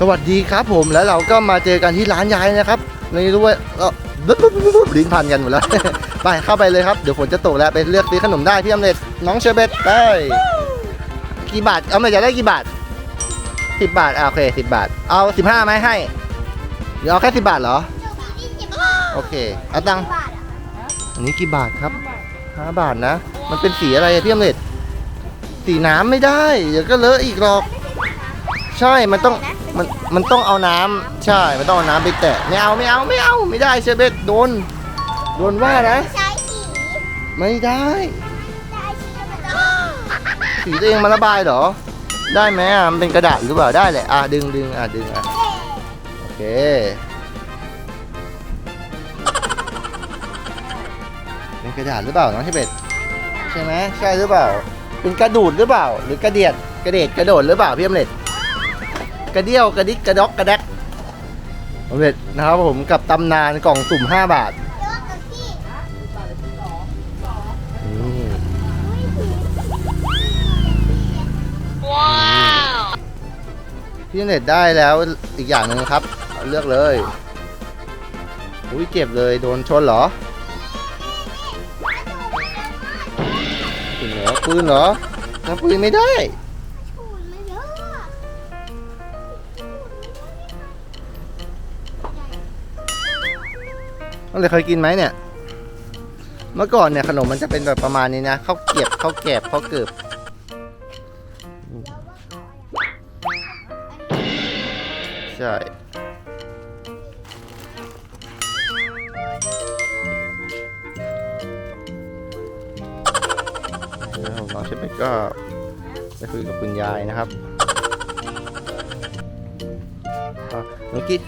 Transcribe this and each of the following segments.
สวัสดีครับผมแล้วเราก็มาเจอกันที่ร้านยายนะครับไม่รู้ว่าเอ่อบุ๊บบุ๊บบุ๊บบุ๊บลิ้นพันกันหมดแล้ว ไปเข้าไปเลยครับ เดี๋ยวฝนจะตกแล้วไปเลือกซื้อขนมได้พี่อำเร็จน้องเชอร์เบตไปกี่บาทเอามาจะได้กี่บาทสิบบาทอะโอเคสิบบาท เอาสิบห้าไหมให้เดี๋ยวเอาแค่สิบบาทเหรอโอเคเอาตังค์อันนี้กี่บาทครับห้าบาทนะ มันเป็นสีอะไรอะพี่อำเร็จสีน้ำไม่ได้ เดี๋ยวก็เลอะอีกหรอก ใช่มันต้อง มันมันต้องเอาน้ำใช่ มันต้องเอาน้ำไปแตะไม่เอาไม่เอาไม่เอาไม่ได้เชเบตโดนโดนว่านะ ใช้สีไม่ได้ได้สีมันจะสีตัวเองมาระบายเหรอ ได้ไหมอะมันเป็นกระดาษหรือเปล่าได้แหละอะดึงดึงอะดึงอะโอเคเป็นกระดาษหรือเปล่าน้องเชเบตใช่ไหมใช่หรือเปล่า เป็นกระดูดหรือเปล่า หรือกระเดียดกระเดดกระโดดหรือเปล่าพี่อมเล็ด กระเดี่ยวกระดิกกระดอกกระแดกอมเล็ดนะครับผมกับตำนานกล่องสุ่ม 5 บาทเยอะกับพี่นี่พี่เน็ตได้แล้วอีกอย่างหนึ่งครับเเลือกเลย อุ้ยเจ็บเลยโดนชนเหรอปืนเหรอปืนเหรอทำปืนไม่ได้ ต้องเลยเคยกินไหมเนี่ย เมื่อก่อนเนี่ยขนมมันจะเป็นแบบประมาณนี้นะข้าวเกียบข้าวแกบข้าวเกิบใช่แล้วผมน้องเชฟเบกก็ไปคุยกับคุณยายนะครับอะหนูกิน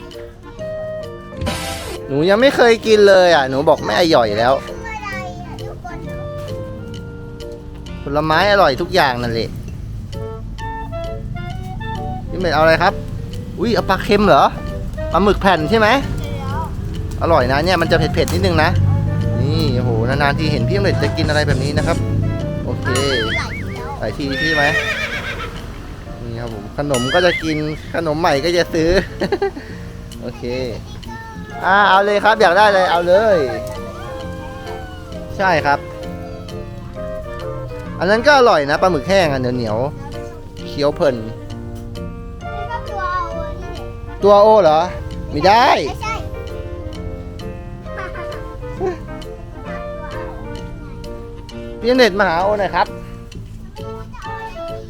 หนูยังไม่เคยกินเลยอะ หนูบอกไม่อร่อยแล้วผลไม้อร่อยทุกอย่างนั่นแหละนี่เป็นเอาอะไรครับ อุ้ยเอาปลาเค็มเหรอปลาหมึกแผ่นใช่ไหมอร่อยนะเนี่ยมันจะเผ็ดๆนิดนึงนะ นี่โอ้โหนานๆทีเห็นพี่อมเล็ดจะกินอะไรแบบนี้นะครับ โอเคหลายทีแล้วหลายทีพี่ไหมนี่ครับผมขนมก็จะกินขนมใหม่ก็จะซื้อ โอเค อ่าเอาเลยครับอยากได้เลยเอาเลย ใช่ครับ อันนั้นก็อร่อยนะปลาหมึกแห้งอะเหนียวเหนียวๆเคี้ยวเพลินนี่ก็ตัวเอาอันนี้ตัวโอเหรอไม่ได้ ไม่ใช่ พี่เน็ตมาหาโอหน่อยครับ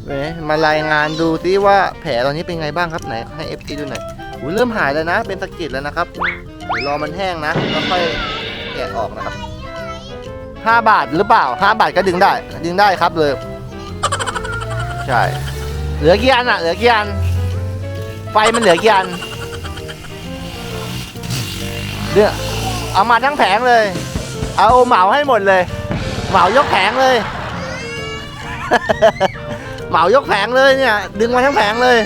เว้ยมารายงานดูซิว่าแผลตอนนี้เป็นไงบ้างครับไหนให้ FT ดูหน่อยอุ้ยเริ่มหายแล้วนะ เป็นสะเก็ดแล้วนะครับ เดี๋ยวรอมันแห้งนะแล้วค่อยแกะออกนะครับห้าบาทหรือเปล่าห้าบาทก็ดึงได้ ดึงได้ครับเลย ใช่ เหลือกี่อันอะเหลือกี่อัน ไฟมันเหลือกี่อันเดี๋ยเอามาทั้งแผงเลย เอาเหมาให้หมดเลย เหมายกแผงเลย เหมายกแผงเลยเนี่ย ดึงมาทั้งแผงเลย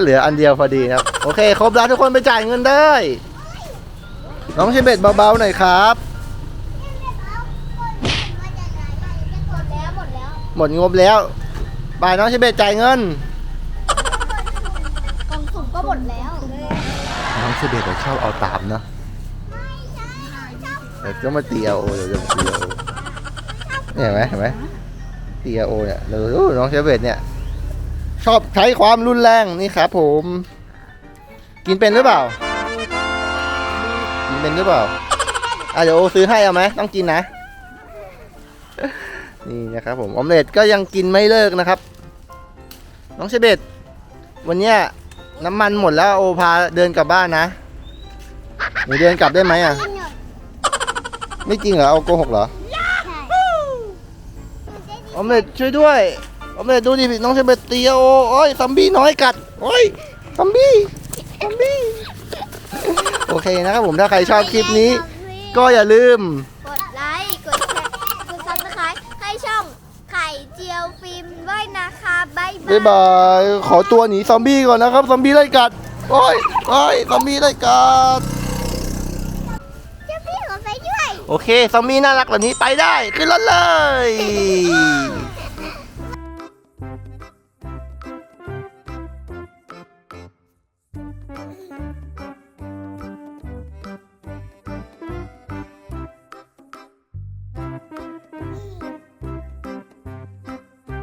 เหลืออันเดียวพอดีครับ โอเค ครบแล้วทุกคนไปจ่ายเงินได้ น้องชิเบตเบาๆหน่อยครับ หมดแล้วหมดแล้วหมดงบแล้วบายน้องชิเบตจ่ายเงิน กล่องสุ่มก็หมดแล้ว น้องชิเบตชอบเอาตามเนอะเดี๋ยวจะมาตีเอาโอเดี๋ยวจะมาตีเอาโอเนี่ยเห็นไหมเห็นไหมตีเอาโอเนี่ยเดี๋ยวดูน้องชิเบตเนี่ย ชอบใช้ความรุนแรงนี่ครับผม กินเป็นหรือเปล่า กินเป็นหรือเปล่าอะเดี๋ยวโอซื้อให้เอาไหมต้องกินนะ นี่นะครับผมออมเล็ตก็ยังกินไม่เลิกนะครับ น้องเชเบตวันเนี้ยน้ำมันหมดแล้วโอพาเดินกลับบ้านนะหนูเดินกลับได้ไหมอะ กินหมดไม่จริงเหรอเอาโกหกเหรอ ใช่ ออมเล็ตช่วยด้วย ออมเล็ตดูดิน้องเชเบตตีโอโอ้ยซัมบี้น้อยกัดโอ้ยซัมบี้ซัมบี้โอเคนะครับผมถ้าใครชอบคลิปนี้ ก็อย่าลืม กดไลค์ กดแชร์ กดซับสไครต์ให้ช่องไข่เจียวฟิล์มด้วยนะคะบ๊ายบาบ๊ายย บายขอตัวหนีซอมบี้ก่อนนะครับซอมบี้ไล่กัดโอ้ยโอ้ยซอมบี้ไล่กัด เจ้าพี่ขอไปด้วย โอเคซอมบี้น่ารักแบบนี้ไปได้ ขึ้นรถเลย